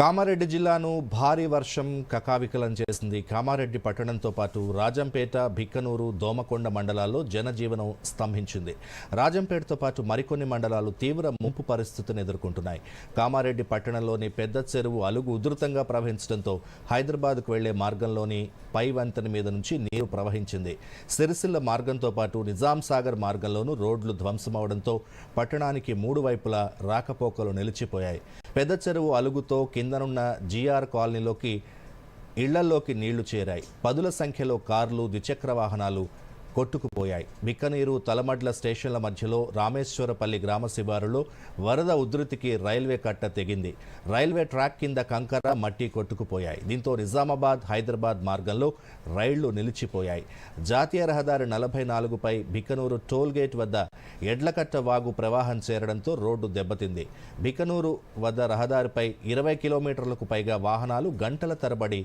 కామారెడ్డి జిల్లాను భారీ వర్షం కకావికలం చేసింది. కామారెడ్డి పట్టణంతో పాటు రాజంపేట భిక్కనూరు దోమకొండ మండలాల్లో జనజీవనం స్తంభించింది. రాజంపేటతో పాటు మరికొన్ని మండలాలు తీవ్ర ముంపు పరిస్థితిని ఎదుర్కొంటున్నాయి. కామారెడ్డి పట్టణంలోని పెద్ద చెరువు అలుగు ఉధృతంగా ప్రవహించడంతో హైదరాబాద్కు వెళ్ళే మార్గంలోని పై వంతెన మీద నుంచి నీరు ప్రవహించింది. సిరిసిల్ల మార్గంతో పాటు నిజాం సాగర్ మార్గంలోనూ రోడ్లు ధ్వంసమవడంతో పట్టణానికి మూడు వైపులా రాకపోకలు నిలిచిపోయాయి. పెద్ద చెరువు అలుగుతో కిందనున్న జీఆర్ కాలనీలోకి ఇళ్ళలోకి నీళ్ళు చేరాయి. పదుల సంఖ్యలో కార్లు ద్విచక్ర వాహనాలు కొట్టుకుపోయాయి. బిక్కనీరు తలమడ్ల స్టేషన్ల మధ్యలో రామేశ్వరపల్లి గ్రామ శివారులో వరద ఉధృతికి రైల్వే కట్ట తెగింది. రైల్వే ట్రాక్ కింద కంకర మట్టి కొట్టుకుపోయాయి. దీంతో నిజామాబాద్ హైదరాబాద్ మార్గంలో రైళ్ళు నిలిచిపోయాయి. జాతీయ రహదారి నలభై నాలుగుపై బిక్కనూరు టోల్ గేట్ వద్ద ఎడ్లకట్ట వాగు ప్రవాహం చేరడంతో రోడ్డు దెబ్బతింది. బికనూరు వద్ద రహదారిపై ఇరవై కిలోమీటర్లకు పైగా వాహనాలు గంటల తరబడి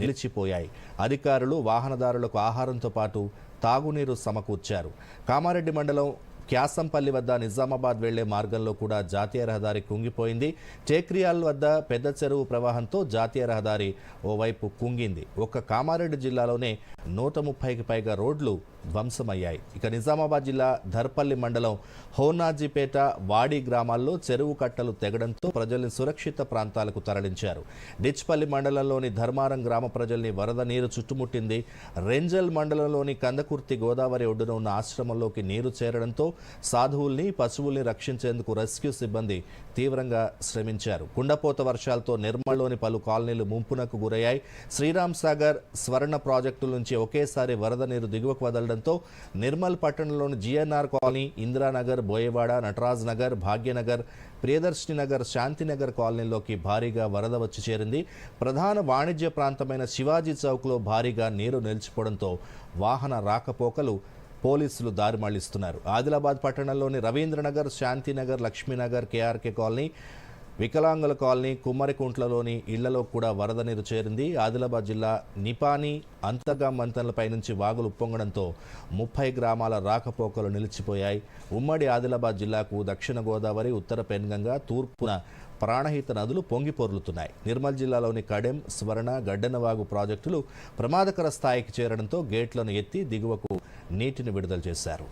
నిలిచిపోయాయి. అధికారులు వాహనదారులకు ఆహారంతో పాటు తాగునీరు సమకూర్చారు. కామారెడ్డి మండలం క్యాసంపల్లి వద్ద నిజామాబాద్ వెళ్ళే మార్గంలో కూడా జాతీయ రహదారి కుంగిపోయింది. టేక్రియాల్ వద్ద పెద్ద చెరువు ప్రవాహంతో జాతీయ రహదారి ఓవైపు కుంగింది. ఒక్క కామారెడ్డి జిల్లాలోనే నూట ముప్పైకి పైగా రోడ్లు ధ్వంసమయ్యాయి. ఇక నిజామాబాద్ జిల్లా ధర్పల్లి మండలం హోనాజీపేట వాడి గ్రామాల్లో చెరువు కట్టలు తెగడంతో ప్రజల్ని సురక్షిత ప్రాంతాలకు తరలించారు. డిచ్పల్లి మండలంలోని ధర్మారం గ్రామ ప్రజల్ని వరద నీరు చుట్టుముట్టింది. రెంజల్ మండలంలోని కందకుర్తి గోదావరి ఒడ్డున ఉన్న ఆశ్రమంలోకి నీరు చేరడంతో సాధువుల్ని పశువుల్ని రక్షించేందుకు రెస్క్యూ సిబ్బంది తీవ్రంగా శ్రమించారు. కుండపోత వర్షాలతో నిర్మల్లోని పలు కాలనీలు ముంపునకు గురయ్యాయి. శ్రీరామ్ సాగర్ స్వర్ణ ప్రాజెక్టుల నుంచి ఒకేసారి వరద నీరు దిగువకు వదలడంతో నిర్మల్ పట్టణంలోని జిఎన్ఆర్ కాలనీ ఇందిరానగర్ బోయవాడ నటరాజ్ నగర్ భాగ్యనగర్ ప్రియదర్శిని నగర్ శాంతినగర్ కాలనీలోకి భారీగా వరద వచ్చి చేరింది. ప్రధాన వాణిజ్య ప్రాంతమైన శివాజీ చౌక్లో భారీగా నీరు నిలిచిపోవడంతో వాహన రాకపోకలు పోలీసులు దారి మళ్ళిస్తున్నారు. ఆదిలాబాద్ పట్టణంలోని రవీంద్రనగర్ శాంతినగర్ లక్ష్మీనగర్ కేఆర్కే కాలనీ వికలాంగుల కాలనీ కుమ్మరికుంట్లలోని ఇళ్ళలో కూడా వరద నీరు చేరింది. ఆదిలాబాద్ జిల్లా నిపాని అంతర్గాం వంతెనలపై నుంచి వాగులు ఉప్పొంగడంతో ముప్పై గ్రామాల రాకపోకలు నిలిచిపోయాయి. ఉమ్మడి ఆదిలాబాద్ జిల్లాకు దక్షిణ గోదావరి ఉత్తర పెన్గంగా తూర్పున ప్రాణహిత నదులు పొంగిపొర్లుతున్నాయి నిర్మల్ జిల్లాలోని కడెం స్వర్ణ గడ్డనవాగు ప్రాజెక్టులు ప్రమాదకర స్థాయికి చేరడంతో గేట్లను ఎత్తి దిగువకు నీటిని విడుదల చేశారు.